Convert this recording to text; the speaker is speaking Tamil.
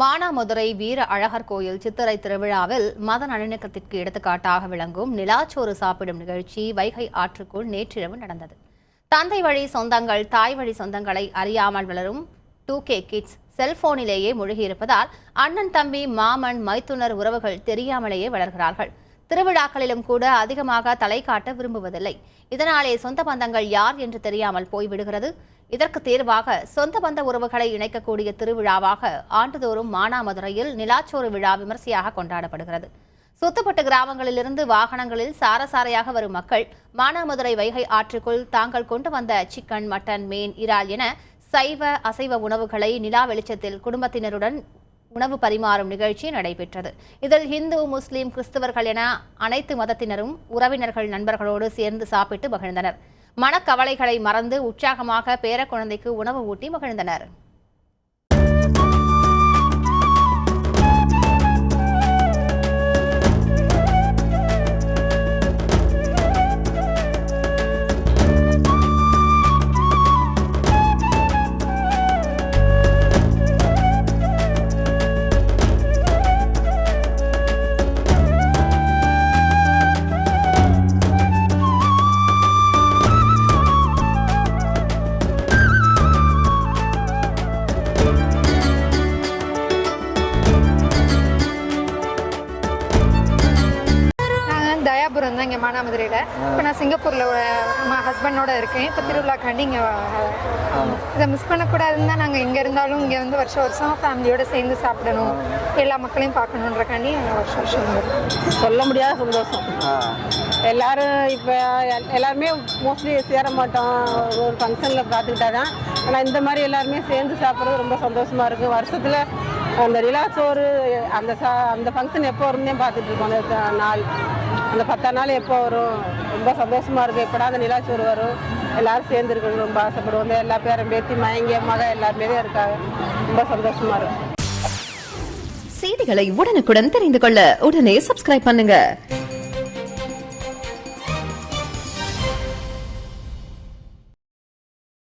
மானாமதுரை வீர அழகர் கோயில் சித்திரை திருவிழாவில் மத நல்லிணக்கத்திற்கு எடுத்துக்காட்டாக விளங்கும் நிலாச்சோறு சாப்பிடும் நிகழ்ச்சி வைகை ஆற்றுக்குள் நேற்றிரவு நடந்தது. தந்தை வழி சொந்தங்கள் தாய் வழி சொந்தங்களை அறியாமல் வளரும் டூ கே கிட்ஸ் செல்போனிலேயே மூழ்கியிருப்பதால் அண்ணன் தம்பி மாமன் மைத்துனர் உறவுகள் தெரியாமலேயே வளர்கிறார்கள். திருவிழாக்களிலும் கூட அதிகமாக தலை காட்ட விரும்புவதில்லை. இதனாலே சொந்த பந்தங்கள் யார் என்று தெரியாமல் போய்விடுகிறது. இதற்கு தேர்வாக சொந்த பந்த உறவுகளை இணைக்கக்கூடிய திருவிழாவாக ஆண்டுதோறும் மானாமதுரையில் நிலாச்சோறு விழா விமர்சையாக கொண்டாடப்படுகிறது. சுத்துப்பட்டு கிராமங்களிலிருந்து வாகனங்களில் சாரசாரையாக வரும் மக்கள் மானாமதுரை வைகை ஆற்றுக்குள் தாங்கள் கொண்டு வந்த சிக்கன் மட்டன் மீன் இறால் என சைவ அசைவ உணவுகளை நிலா வெளிச்சத்தில் குடும்பத்தினருடன் உணவு பரிமாறும் நிகழ்ச்சி நடைபெற்றது. இதில் இந்து முஸ்லீம் கிறிஸ்தவர்கள் என அனைத்து மதத்தினரும் உறவினர்கள் நண்பர்களோடு சேர்ந்து சாப்பிட்டு மகிழ்ந்தனர். மனக்கவலைகளை மறந்து உற்சாகமாக பேரக்குழந்தைக்கு உணவு ஊட்டி மகிழ்ந்தனர். இங்கே மானாமதுரையில். இப்போ நான் சிங்கப்பூரில் ஹஸ்பண்டோட இருக்கேன். இப்போ திருவிழாக்காண்டி இங்கே இதை மிஸ் பண்ணக்கூடாதுன்னு தான் நாங்கள் எங்கே இருந்தாலும் இங்கே வந்து வருஷம் வருஷம் ஃபேமிலியோட சேர்ந்து சாப்பிடணும். எல்லா மக்களையும் பார்க்கணுன்றக்காண்டி வருஷம் வருஷம். சொல்ல முடியாத சந்தோஷம். எல்லாரும் இப்போ எல்லாருமே மோஸ்ட்லி சேர மாட்டோம். ஒரு ஃபங்க்ஷனில் பார்த்துக்கிட்டா தான். ஆனால் இந்த மாதிரி எல்லாருமே சேர்ந்து சாப்பிட்றது ரொம்ப சந்தோஷமா இருக்குது வருஷத்தில் அந்த ரிலாக்ஸோரு அந்த சா அந்த ஃபங்க்ஷன் எப்போ வரும்னே பார்த்துட்டு இருக்கோம். நாள். அந்த பத்தாம் நாள் எப்போ வரும்? ரொம்ப சந்தோஷமா இருக்குது எப்படா அந்த நிலாச்சோறு வரும். எல்லாரும் சேர்ந்து இருக்கணும் ரொம்ப ஆசைப்படுவோம். எல்லா பேரும் பேத்தி மயங்க மக எல்லாருமே தான் இருக்காங்க. ரொம்ப சந்தோஷமா இருக்கும் செய்திகளை உடனுக்குடன் தெரிந்து கொள்ள உடனே சப்ஸ்கிரைப் பண்ணுங்க.